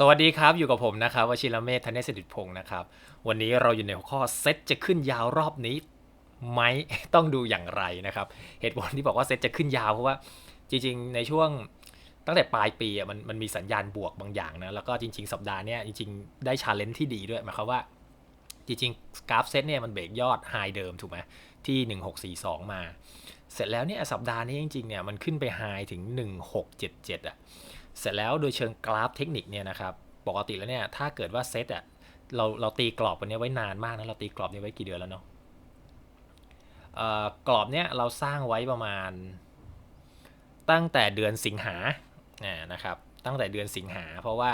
สวัสดีครับ อยู่กับผมนะครับวชิรเมธธเนศสิริพงศ์นะครับ วันนี้เราอยู่ในหัวข้อเซตจะขึ้นยาวรอบนี้ไหมต้องดูอย่างไรนะครับ เหตุผลที่บอกว่าเซตจะขึ้นยาวเพราะว่าจริงๆ ในช่วงตั้งแต่ปลายปีมันมันมีสัญญาณบวกบางอย่างนะแล้วก็จริง ๆ สัปดาห์นี้จริงๆ ได้ชาเลนจ์ที่ดีด้วยหมายความว่า จริงๆกราฟเซตเนี่ยมันเบรกยอดไฮเดิมถูกไหมที่ 1642 มา เสร็จแล้วเนี่ยสัปดาห์นี้จริงๆเนี่ยมันขึ้นไปไฮถึง 1677อะเสร็จแล้วโดยเชิงกราฟเทคนิคเนี่ยนะครับปกติแล้วเนี่ยถ้าเกิดว่าเซตอะเราเราตีกรอบวันนี้ไว้นานมากนะเราตีกรอบนี้ไว้กี่เดือนแล้วเนาะเอ่อกรอบเนี่ยเราสร้างไว้ประมาณ ตั้งแต่เดือนสิงหาอ่านะครับตั้งแต่เดือนสิงหา เพราะว่า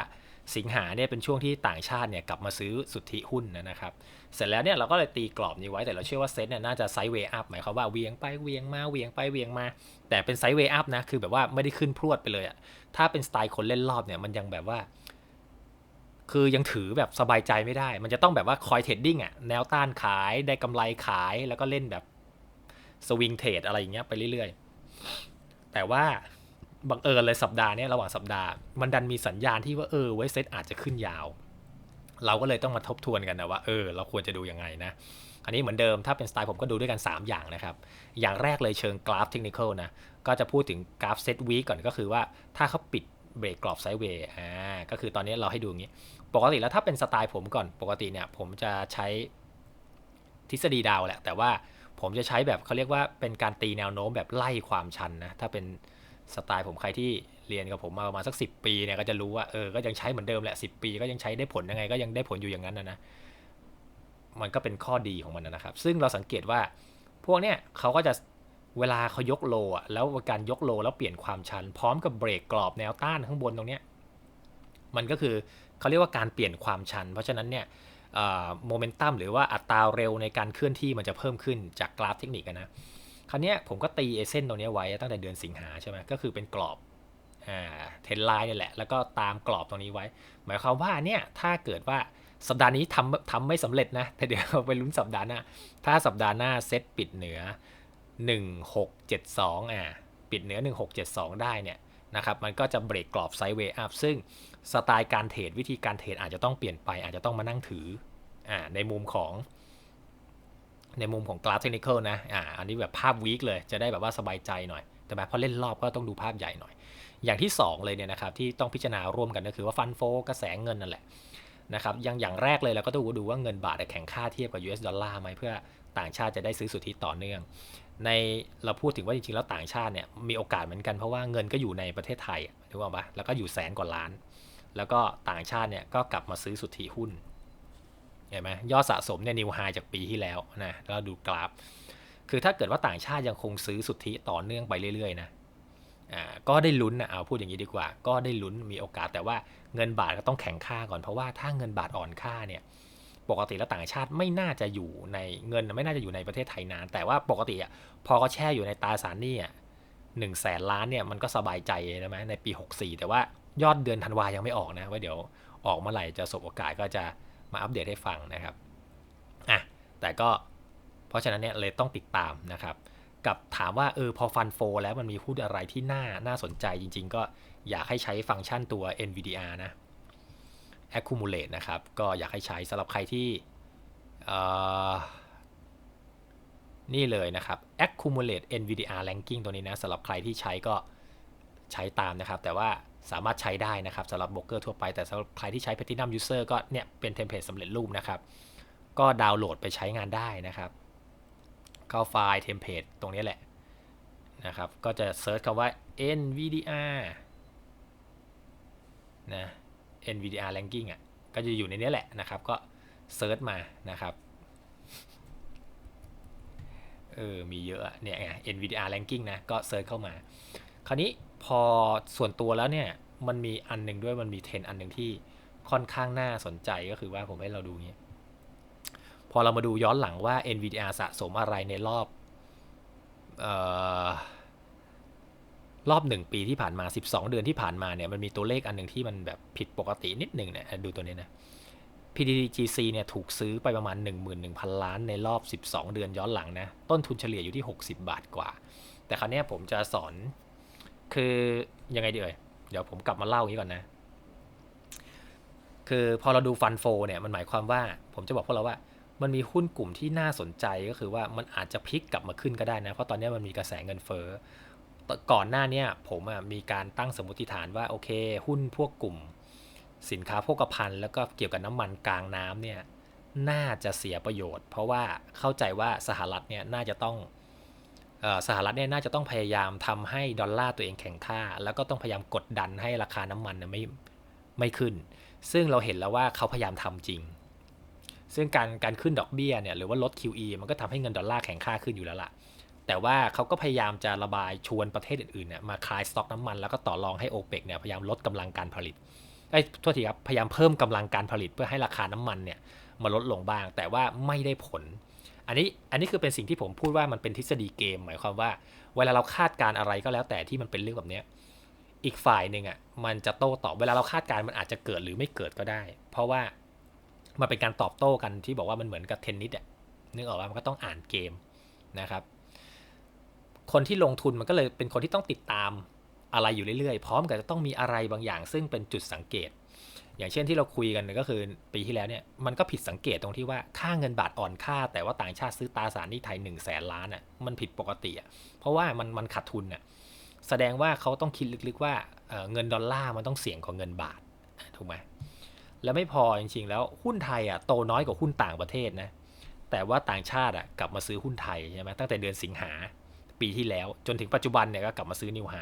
สิงหาเนี่ยเป็นช่วงที่ต่างชาติเนี่ยกลับมาซื้อสุทธิหุ้นนะครับ เสร็จแล้วเนี่ยเราก็เลยตีกรอบนี้ไว้แต่เราเชื่อว่าเซ็ตเนี่ยน่าจะไซด์เวย์อัพหมายความว่าเวียงไปเวียงมาเวียงไปเวียงมา แต่เป็นไซด์เวย์อัพนะคือแบบว่าไม่ได้ขึ้นพรวดไปเลยอะถ้าเป็นสไตล์คนเล่นรอบเนี่ยมันยังแบบว่า คือยังถือแบบสบายใจไม่ได้ มันจะต้องแบบว่าคอยเทรดดิ้งอะแนวต้านขายได้กำไรขายแล้วก็เล่นแบบสวิงเทรดอะไรอย่างเงี้ยไปเรื่อยๆแต่ว่า บังเอิญเลยสัปดาห์นี้ระหว่างสัปดาห์มันดันมีสัญญาณที่ว่าเออไว้เซตอาจจะขึ้นยาว เราก็เลยต้องมาทบทวนกันนะว่าเออ เราควรจะดูยังไงนะ อันนี้เหมือนเดิมถ้าเป็นสไตล์ผมก็ดูด้วยกัน 3 อย่างนะครับ อย่างแรกเลยเชิงกราฟเทคนิคนะก็จะพูดถึงกราฟเซตวีก่อนก็คือว่าถ้าเขาปิดเบรกกรอบไซด์เวย์อ่าก็คือตอนนี้เราให้ดูอย่างนี้ ปกติแล้วถ้าเป็นสไตล์ผมก่อนปกติเนี่ยผมจะใช้ทฤษฎีดาวแหละ แต่ว่าผมจะใช้แบบเขาเรียกว่าเป็นการตีแนวโน้มแบบไล่ความชันนะ ถ้าเป็น สไตล์ผมใครที่เรียนกับผมมาประมาณสัก10ปีเนี่ยก็จะรู้ว่าเออก็ยังใช้เหมือนเดิมแหละ10ปี ก็ยังใช้ได้ผลยังไง ก็ยังได้ผลอยู่อย่างนั้นนะนะมันก็เป็นข้อดีของมันนะครับ ซึ่งเราสังเกตว่าพวกเนี้ยเขาก็จะเวลาเขายกโลอะแล้วการยกโลแล้วเปลี่ยนความชัน พร้อมกับเบรกกรอบแนวต้านข้างบนตรงเนี้ยมันก็คือเขาเรียกว่าการเปลี่ยนความชัน เพราะฉะนั้นเนี่ยโมเมนตัมหรือว่าอัตราเร็วในการเคลื่อนที่มันจะเพิ่มขึ้นจากกราฟเทคนิคนะ ราวนี้ผมก็ตีเอเซนตรงนี้ไว้ตั้งแต่เดือนสิงหาใช่ไหมก็คือเป็นกรอบเทนไลน์นี่แหละ แล้วก็ตามกรอบตรงนี้ไว้ หมายความว่าเนี่ยถ้าเกิดว่าสัปดาห์นี้ทำทำไม่สำเร็จนะ แต่เดี๋ยวไปลุ้นสัปดาห์หน้า ถ้าสัปดาห์หน้าเซตปิดเหนือ 1672อ่าปิดเหนือ 1672 ได้เนี่ยนะครับมันก็จะเบรกกรอบไซด์เวย์อัพซึ่งสไตล์การเทรดวิธีการเทรดอาจจะต้องเปลี่ยนไปอาจจะต้องมานั่งถืออ่าในมุมของ ในมุมของกราฟเทคนิคนะ อ่า อันนี้แบบภาพวีคเลย จะได้แบบว่าสบายใจหน่อย แต่แบบพอเล่นรอบก็ต้องดูภาพใหญ่หน่อย อย่างที่ 2 เลยเนี่ยนะครับที่ต้องพิจารณาร่วมกันก็คือว่าฟันโฟกระแสเงินนั่นแหละนะครับอย่างอย่างแรกเลยเราก็ต้องดูว่าเงินบาทแข่งค่าเทียบกับ US ดอลลาร์ไหมเพื่อต่างชาติจะได้ซื้อสุทธิต่อเนื่อง ในเราพูดถึงว่าจริงๆแล้วต่างชาติเนี่ยมีโอกาสเหมือนกันเพราะว่าเงินก็อยู่ในประเทศไทยถูกป่ะแล้วก็อยู่แสนกว่าล้าน แล้วก็ต่างชาติเนี่ยก็กลับมาซื้อสุทธิหุ้น เห็นไหมยอดสะสมเนี่ยนิวไฮจากปีที่แล้วนะแล้วดูกราฟ คือถ้าเกิดว่าต่างชาติยังคงซื้อสุทธิต่อเนื่องไปเรื่อยๆนะอ่าก็ได้ลุ้นนะเอาพูดอย่างนี้ดีกว่า ก็ได้ลุ้นมีโอกาสแต่ว่าเงินบาทก็ต้องแข็งค่าก่อนเพราะว่าถ้าเงินบาทอ่อนค่าเนี่ยปกติแล้วต่างชาติไม่น่าจะอยู่ในเงินไม่น่าจะอยู่ในประเทศไทยนาน แต่ว่าปกติอะพอเขาแช่อยู่ในตราสารหนี้อะหนึ่งแสนล้านเนี่ยมันก็สบายใจใช่ไหมในปี 64 แต่ว่ายอดเดือนธันวายังไม่ออกนะว่าเดี๋ยวออกเมื่อไหร่จะสบโอกาสก็จะ มาอัปเดตให้ฟังนะครับอะแต่ก็เพราะฉะนั้นเนี่ยเลยต้องติดตามนะครับกับถามว่าเออพอฟันโฟแล้วมันมีหุ้นอะไรที่น่าน่าสนใจจริง ๆ ก็อยากให้ใช้ฟังก์ชันตัว NVDR นะ accumulate นะครับ ก็อยากให้ใช้สำหรับใครที่นี่เลยนะครับ accumulate NVDR ranking ตัวนี้นะสำหรับใครที่ใช้ก็ใช้ตามนะครับ แต่ว่า สามารถใช้ได้นะครับสำหรับโบรกเกอร์ทั่วไปแต่สำหรับใครที่ใช้ Platinum User ก็เนี่ยเป็นเทมเพลตสำเร็จรูปนะครับ ก็ดาวน์โหลดไปใช้งานได้นะครับ เข้าไฟล์เทมเพลตตรงนี้แหละนะครับ ก็จะเซิร์ชคำว่า NVDR นะ NVDR ranking อะก็จะอยู่ในนี้แหละนะครับ ก็เซิร์ชมานะครับเออมีเยอะเนี่ยไง NVDR ranking นะ ก็เซิร์ชเข้ามา คราวนี้ พอส่วนตัวแล้วเนี่ย มันมีอันหนึ่งด้วยมันมีเทรนอันหนึ่งที่ค่อนข้างน่าสนใจก็คือว่าผมให้เราดูงี้พอเรามาดูย้อนหลังว่า NVDR สะสมอะไรในรอบออรอบ1ปีที่ผ่านมา 12 เดือนที่ผ่านมาเนี่ยมันมีตัวเลขอันหนึ่งที่มันแบบผิดปกตินิดหนึ่งเนี่ยดูตัวนี้นะ PDGC เนี่ยถูกซื้อไปประมาณ 11,000 ล้านในรอบ 12 เดือนย้อนหลังนะ ต้นทุนเฉลี่ยอยู่ที่ 60 บาทกว่า แต่คราวนี้ผมจะสอน คือยังไงดีเอ่ยเดี๋ยวผมกลับมาเล่าอย่างนี้ก่อนนะ คือพอเราดูฟันโฟเนี่ยมันหมายความว่า ผมจะบอกพวกเราว่า มันมีหุ้นกลุ่มที่น่าสนใจก็คือว่ามันอาจจะพลิกกลับมาขึ้นก็ได้นะ เพราะตอนนี้มันมีกระแสเงินเฟ้อก่อนหน้านี้ผมอะมีการตั้งสมมติฐานว่าโอเค หุ้นพวกกลุ่ม สินค้าโภคภัณฑ์แล้วก็เกี่ยวกับน้ำมันกลางน้ำเนี่ยน่าจะเสียประโยชน์ เพราะว่าเข้าใจว่าสหรัฐเนี่ยน่าจะต้อง สหรัฐเนี่ยน่าจะต้องพยายามทำให้ดอลลาร์ตัวเองแข็งค่า แล้วก็ต้องพยายามกดดันให้ราคาน้ำมันเนี่ยไม่ไม่ขึ้น ซึ่งเราเห็นแล้วว่าเขาพยายามทำจริง ซึ่งการการขึ้นดอกเบี้ยเนี่ยหรือว่าลด QE มันก็ทำให้เงินดอลลาร์แข็งค่าขึ้นอยู่แล้วล่ะ แต่ว่าเขาก็พยายามจะระบายชวนประเทศอื่นๆเนี่ยมาคลายสต็อกน้ำมันแล้วก็ต่อรองให้โอเปกเนี่ยพยายามลดกำลังการผลิตไอ้ยโทษทีครับพยายามเพิ่มกำลังการผลิตเพื่อให้ราคาน้ำมันเนี่ยมาลดลงบ้าง แต่ว่าไม่ได้ผล อันนี้อันนี้คือเป็นสิ่งที่ผมพูดว่ามันเป็นทฤษฎีเกม หมายความว่า เวลาเราคาดการอะไรก็แล้วแต่ที่มันเป็นเรื่องแบบนี้อีกฝ่ายหนึ่งอะมันจะโต้ตอบเวลาเราคาดการมันอาจจะเกิดหรือไม่เกิดก็ได้ เพราะว่ามันเป็นการตอบโต้กันที่บอกว่ามันเหมือนกับเทนนิสอะนึกออกว่ามันก็ต้องอ่านเกมนะครับ คนที่ลงทุนมันก็เลยเป็นคนที่ต้องติดตามอะไรอยู่เรื่อยๆ พร้อมกับจะต้องมีอะไรบางอย่าง ซึ่งเป็นจุดสังเกต อย่างเช่นที่เราคุยกันก็คือปีที่แล้วเนี่ยมันก็ผิดสังเกตตรงที่ว่าค่าเงินบาทอ่อนค่า แต่ว่าต่างชาติซื้อตราสารหนี้ไทย1นึ่งแสนล้านอะมันผิดปกติอะเพราะว่ามันมันขาดทุนอะแสดงว่าเขาต้องคิดลึกๆว่าเเงินดอลลาร์มันต้องเสี่ยงกว่าเงินบาทถูกไหมแล้วไม่พอจริงๆแล้วหุ้นไทยอะโตน้อยกว่าหุ้นต่างประเทศนะแต่ว่าต่างชาติอะกลับมาซื้อหุ้นไทยใช่ไหมตั้งแต่เดือนสิงหาปีที่แล้ว จนถึงปัจจุบันเนี่ยก็กลับมาซื้อนิวไฮ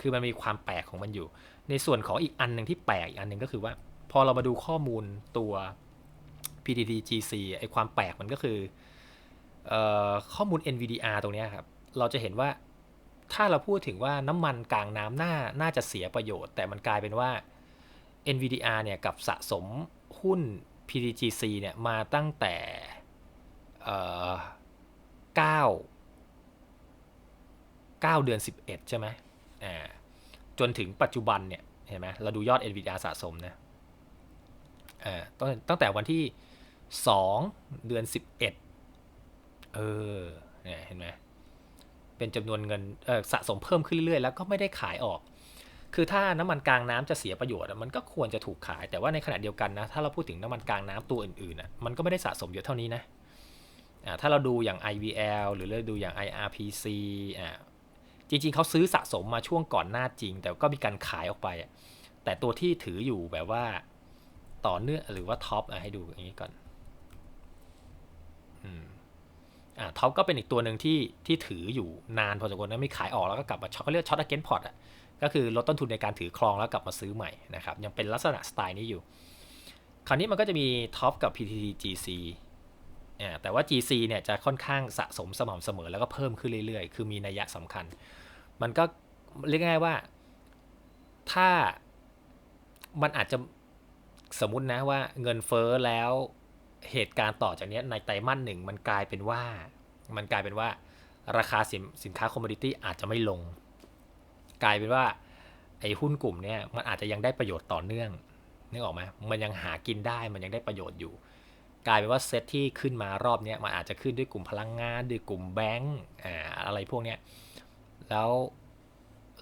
คือมันมีความแปลกของมันอยู่ ในส่วนของอีกอันหนึ่งที่แปลกอีกอันหนึ่งก็คือว่า พอเรามาดูข้อมูลตัว PTTGC ไอความแปลกมันก็คือออข้อมูล NVDR ตรงนี้ครับเราจะเห็นว่าถ้าเราพูดถึงว่าน้ำมันกลางน้ำน่าน่าจะเสียประโยชน์ แต่มันกลายเป็นว่า NVDR เนี่ยกับสะสมหุ้น PTGC เนี่ยมาตั้งแต่เ9 9เดือน 11 ใช่ไหมอ่า จนถึงปัจจุบันเนี่ยเห็นไหมเราดูยอด NVDR สะสมนะอ่าตั้งตั้งแต่วันที่ 2 เดือน 11 เออเนี่ยเห็นไหมเป็นจำนวนเงินสะสมเพิ่มขึ้นเรื่อยๆ แล้วก็ไม่ได้ขายออก คือถ้าน้ำมันกลางน้ำจะเสียประโยชน์มันก็ควรจะถูกขาย แต่ว่าในขณะเดียวกันนะ ถ้าเราพูดถึงน้ำมันกลางน้ำตัวอื่นๆอะมันก็ไม่ได้สะสมเยอะเท่านี้นะอ่าถ้าเราดูอย่าง IVL หรือเราดูอย่าง IRPC อ่า จริงๆเขาซื้อสะสมมาช่วงก่อนหน้าจริง แต่ก็มีการขายออกไปแต่ตัวที่ถืออยู่แบบว่าต่อเนื่องหรือว่าท็อปอให้ดูอย่างนี้ก่อนอ่าท็อปก็เป็นอีกตัวหนึ่งที่ที่ถืออยู่นานพอสมควรนะไม่ขายออกแล้วก็กลับมาช็อตเขาเรียกช็อตอเกนพอร์ตอะก็คือลดต้นทุนในการถือครองแล้วกลับมาซื้อใหม่นะครับยังเป็นลักษณะสไตล์นี้อยู่ คราวนี้มันก็จะมีท็อปกับ PTTGC แต่ว่า GC เนี่ยจะค่อนข้างสะสมสม่ำเสมอแล้วก็เพิ่มขึ้นเรื่อยๆ คือมีนัยยะสำคัญ มันก็เรียกง่ายๆว่าถ้ามันอาจจะสมมตินะว่าเงินเฟ้อแล้วเหตุการณ์ต่อจากนี้ในไตรมาสหนึ่งมันกลายเป็นว่า มันกลายเป็นว่าราคาสินสินค้าคอมมอดิตี้อาจจะไม่ลง กลายเป็นว่าไอ้หุ้นกลุ่มเนี้ยมันอาจจะยังได้ประโยชน์ต่อเนื่องนึกออกไหมมันยังหากินได้มันยังได้ประโยชน์อยู่ กลายเป็นว่าเซตที่ขึ้นมารอบนี้มันอาจจะขึ้นด้วยกลุ่มพลังงานด้วยกลุ่มแบงก์อะไรพวกนี้แล้ว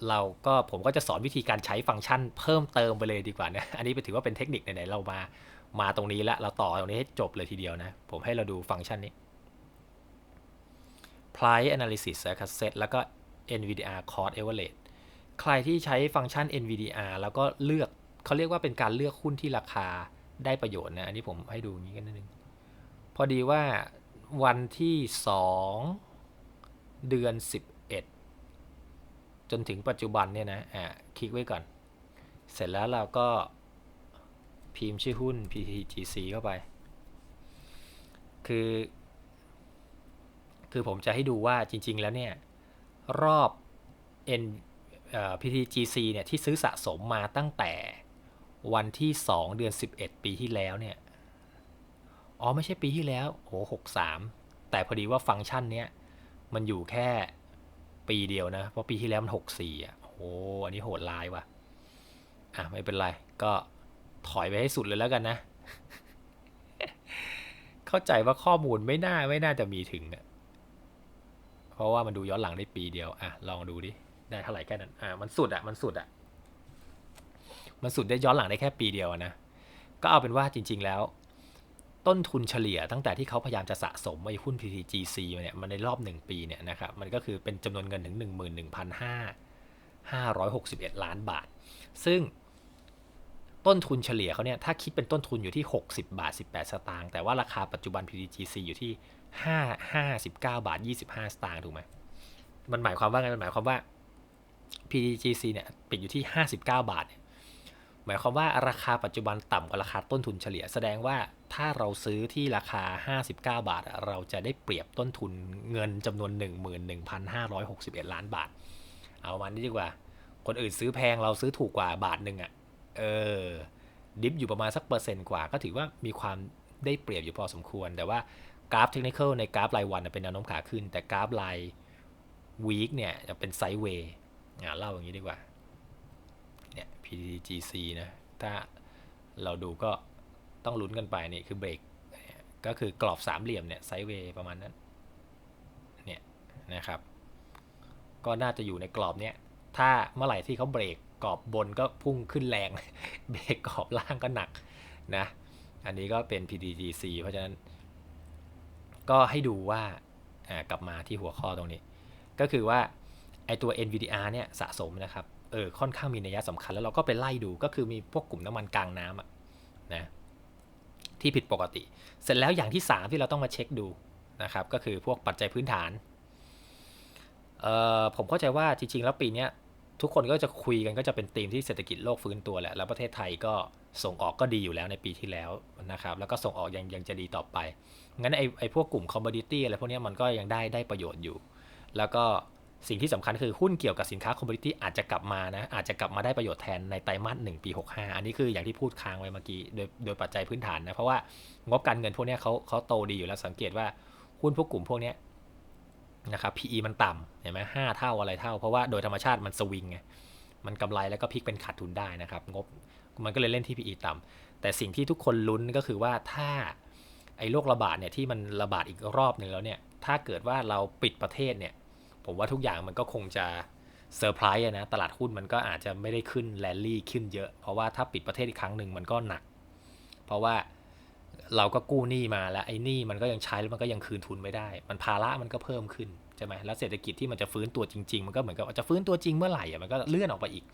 เราก็ผมก็จะสอนวิธีการใช้ฟังก์ชันเพิ่มเติมไปเลยดีกว่านะอันนี้ถือว่าเป็นเทคนิคไหนๆเรามามาตรงนี้แล้วเราต่อตรงนี้ให้จบเลยทีเดียวนะ ผมให้เราดูฟังก์ชันนี้ price analysis นะครับ set แล้วก็ NVDR cost average ใครที่ใช้ฟังก์ชัน NVDR แล้วก็เลือกเขาเรียกว่าเป็นการเลือกหุ้นที่ราคาได้ประโยชน์นะ อันนี้ผมให้ดูอย่างนี้กันนิดนึง พอดีว่าวันที่2เดือน 11 จนถึงปัจจุบันเนี่ยนะอ่าคลิกไว้ก่อน เสร็จแล้วเราก็พิมพ์ชื่อหุ้น PTGC เข้าไป คือ คือผมจะให้ดูว่าจริง ๆ แล้วเนี่ย รอบ N PTGC เนี่ย ที่ซื้อสะสมมาตั้งแต่วันที่ 2 เดือน 11 ปีที่แล้วเนี่ย อ๋อไม่ใช่ปีที่แล้วโหหกสามแต่พอดีว่าฟังก์ชันเนี้ยมันอยู่แค่ปีเดียวนะ เพราะปีที่แล้วมันหกสี่อะโอ้อันนี้โหดร้ายว่ะ อะไม่เป็นไร ก็ถอยไปให้สุดเลยแล้วกันนะ เข้าใจว่าข้อมูลไม่น่าไม่น่าจะมีถึงอะเพราะว่ามันดูย้อนหลังได้ปีเดียว อะ ลองดูดิ ได้เท่าไหร่แค่นั้น อะ มันสุดอะ มันสุดอะ มันสุดได้ย้อนหลังได้แค่ปีเดียวนะ ก็เอาเป็นว่าจริง ๆ แล้ว ต้นทุนเฉลี่ยตั้งแต่ที่เขาพยายามจะสะสมไอ้หุ้น PTGC เนี่ยมันในรอบ 1 ปีเนี่ยนะครับมันก็คือเป็นจำนวนเงินถึง 11,561 ล้านบาท ซึ่งต้นทุนเฉลี่ยเขาเนี่ยถ้าคิดเป็นต้นทุนอยู่ที่ 60 บาท 18 สตางค์แต่ว่าราคาปัจจุบัน PTGC อยู่ที่ 5 59 บาท 25 สตางค์ถูกไหมมันหมายความว่าไงมันหมายความว่า PTGC เนี่ยปิดอยู่ที่ 59 บาทเนี่ย หมายความว่าราคาปัจจุบันต่ำกว่าราคาต้นทุนเฉลี่ย แสดงว่าถ้าเราซื้อที่ราคา 59 บาท เราจะได้เปรียบต้นทุนเงินจำนวน 11,561 ล้านบาท เอามันนี้ดีกว่า คนอื่นซื้อแพงเราซื้อถูกกว่าบาทหนึ่งอะ่ะ เออ ดิฟอยู่ประมาณสักเปอร์เซ็นต์กว่า ก็ถือว่ามีความได้เปรียบอยู่พอสมควร แต่ว่ากราฟเทคนิคในกราฟรายวันเป็นแนวโน้มขาขึ้น แต่กราฟรายวีคเนี่ยจะเป็นไซด์เวย์เล่าอย่างนี้ดีกว่า PTGC นะ ถ้าเราดูก็ต้องลุ้นกันไปนี่คือเบรกก็คือกรอบสามเหลี่ยมเนี่ยไซด์เวย์ประมาณนั้นเนี่ยนะครับ ก็น่าจะอยู่ในกรอบเนี้ยถ้าเมื่อไหร่ที่เขาเบรกกรอบบนก็พุ่งขึ้นแรง เบรกกรอบล่างก็หนักนะ อันนี้ก็เป็น PTGC เพราะฉะนั้น ก็ให้ดูว่ากลับมาที่หัวข้อตรงนี้ ก็คือว่าไอตัว NVDR เนี่ยสะสมนะครับ เออค่อนข้างมีนัยสำคัญแล้วเราก็ไปไล่ดูก็คือมีพวกกลุ่มน้ำมันกลางน้ำอะนะที่ผิดปกติ เสร็จแล้วอย่างที่ 3 ที่เราต้องมาเช็คดูนะครับก็คือพวกปัจจัยพื้นฐานเอ่อผมเข้าใจว่าจริงๆแล้วปีนี้ทุกคนก็จะคุยกันก็จะเป็นธีมที่เศรษฐกิจโลกฟื้นตัวแหละแล้วประเทศไทยก็ส่งออกก็ดีอยู่แล้วในปีที่แล้วนะครับแล้วก็ส่งออกยังยังจะดีต่อไปงั้นไอไอพวกกลุ่มคอมมอดิตี้อะไรพวกนี้มันก็ยังได้ได้ประโยชน์อยู่ แล้วก็ สิ่งที่สำคัญคือหุ้นเกี่ยวกับสินค้าคอมมูนิตี้อาจจะกลับมานะอาจจะกลับมาได้ประโยชน์แทนในไตรมาสหนึ่งปี 65 อันนี้คืออย่างที่พูดค้างไว้เมื่อกี้โดยโดยปัจจัยพื้นฐานนะ เพราะว่างบการเงินพวกนี้เขาเขาโตดีอยู่แล้วสังเกตว่าหุ้นพวกกลุ่มพวกนี้นะครับ PE มันต่ำเห็นไหมห้าเท่าอะไรเท่า เพราะว่าโดยธรรมชาติมันสวิงไงมันกำไรแล้วก็พลิกเป็นขาดทุนได้นะครับ งบมันก็เลยเล่นที่ PE ต่ำแต่สิ่งที่ทุกคนลุ้นก็คือว่าถ้าไอ้โรคระบาดเนี่ยที่มันระบาดอีกรอบหนึ่งแล้วเนี่ยถ้าเกิดว่าเราปิดประเทศเนี่ย ผมว่าทุกอย่างมันก็คงจะเซอร์ไพรส์นะตลาดหุ้นมันก็อาจจะไม่ได้ขึ้นแรลลี่ขึ้นเยอะ เพราะว่าถ้าปิดประเทศอีกครั้งหนึ่งมันก็หนัก เพราะว่าเราก็กู้หนี้มาแล้วไอ้หนี้มันก็ยังใช้แล้วมันก็ยังคืนทุนไม่ได้ มันภาระมันก็เพิ่มขึ้นใช่ไหมแล้วเศรษฐกิจที่มันจะฟื้นตัวจริง ๆ มันก็เหมือนกับจะฟื้นตัวจริงเมื่อไหร่อะมันก็เลื่อนออกไปอีก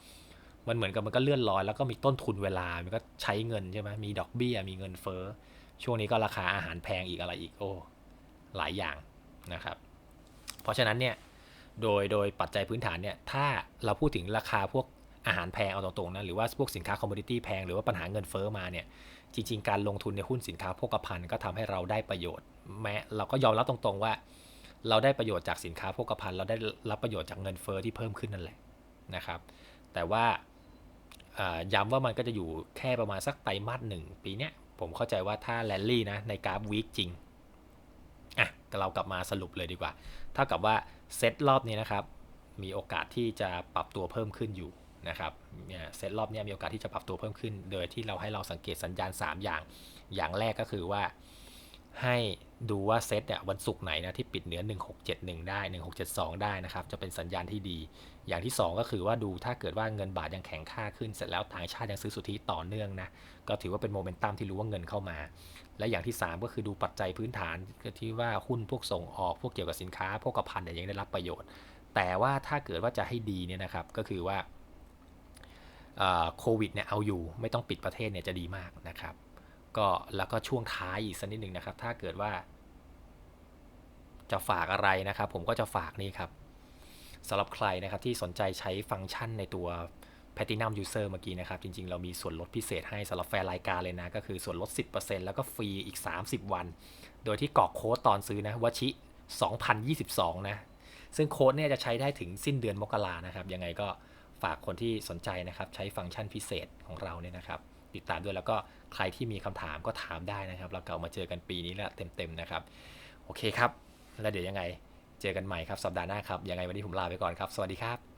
มันเหมือนกับมันก็เลื่อนลอยแล้วก็มีต้นทุนเวลา มันก็ใช้เงินใช่ไหมมีดอกเบี้ยมีเงินเฟ้อช่วงนี้ก็ราคาอาหารแพงอีกอะไรอีกโอ้หลายอย่างนะครับ เพราะฉะนั้นเนี่ย โดยโดยปัจจัยพื้นฐานเนี่ยถ้าเราพูดถึงราคาพวกอาหารแพงเอาตรงๆนะหรือว่าพวกสินค้าคอมมูนิตี้แพงหรือว่าปัญหาเงินเฟ้อมาเนี่ยจริง ๆ การลงทุนในหุ้นสินค้าโภคภัณฑ์ก็ทำให้เราได้ประโยชน์ แม้เราก็ยอมรับตรงๆว่า เราได้ประโยชน์จากสินค้าโภคภัณฑ์เราได้รับประโยชน์จากเงินเฟ้อที่เพิ่มขึ้นนั่นแหละนะครับ แต่ว่าย้ำว่ามันก็จะอยู่แค่ประมาณสักไตรมาสหนึ่งปีเนี้ยผมเข้าใจว่าถ้าแลนลี่นะในกราฟวีคจริง อะเรากลับมาสรุปเลยดีกว่า เท่ากับว่าเซตรอบนี้นะครับ มีโอกาสที่จะปรับตัวเพิ่มขึ้นอยู่นะครับเซตรอบนี้มีโอกาสที่จะปรับตัวเพิ่มขึ้น โดยที่เราให้เราสังเกตสัญญาณ 3 อย่าง อย่างแรกก็คือว่า ให้ดูว่าเซตเนี่ยวันศุกร์ไหนนะที่ปิดเหนือ 1671 ได้ 1672 ได้นะครับ จะเป็นสัญญาณที่ดี อย่างที่ 2 ก็คือว่าดูถ้าเกิดว่าเงินบาทยังแข็งค่าขึ้นเสร็จแล้วต่างชาติยังซื้อสุทธิต่อเนื่องนะ ก็ถือว่าเป็นโมเมนตัมที่รู้ว่าเงินเข้ามา และอย่างที่ 3 ก็คือดูปัจจัยพื้นฐานที่ว่าหุ้นพวกส่งออกพวกเกี่ยวกับสินค้าพวกกระพันเนี่ยยังได้รับประโยชน์ แต่ว่าถ้าเกิดว่าจะให้ดีเนี่ยนะครับก็คือว่าโควิดเนี่ยเอาอยู่ไม่ต้องปิดประเทศเนี่ยจะดีมากนะครับ ก็แล้วก็ช่วงท้ายอีกสักนิดหนึ่งนะครับ ถ้าเกิดว่า จะฝากอะไรนะครับ ผมก็จะฝากนี่ครับสำหรับใครนะครับที่สนใจใช้ฟังก์ชันในตัว Platinum User เมื่อกี้นะครับ จริงๆ เรามีส่วนลดพิเศษให้สำหรับแฟนรายการเลยนะ ก็คือส่วนลด 10%แล้วก็ฟรีอีก 30 วัน โดยที่กรอกโค้ดตอนซื้อนะวชิ 2022 นะ ซึ่งโค้ดเนี่ยจะใช้ได้ถึงสิ้นเดือนมกรานะครับ ยังไงก็ฝากคนที่สนใจนะครับ ใช้ฟังก์ชันพิเศษของเราเนี่ยนะครับ ติดตามด้วยแล้วก็ใครที่มีคำถามก็ถามได้นะครับ เราเก่ามาเจอกันปีนี้แล้วเต็มๆนะครับ โอเคครับ แล้วเดี๋ยวยังไง เจอกันใหม่ครับสัปดาห์หน้าครับยังไงวันนี้ผมลาไปก่อนครับ สวัสดีครับ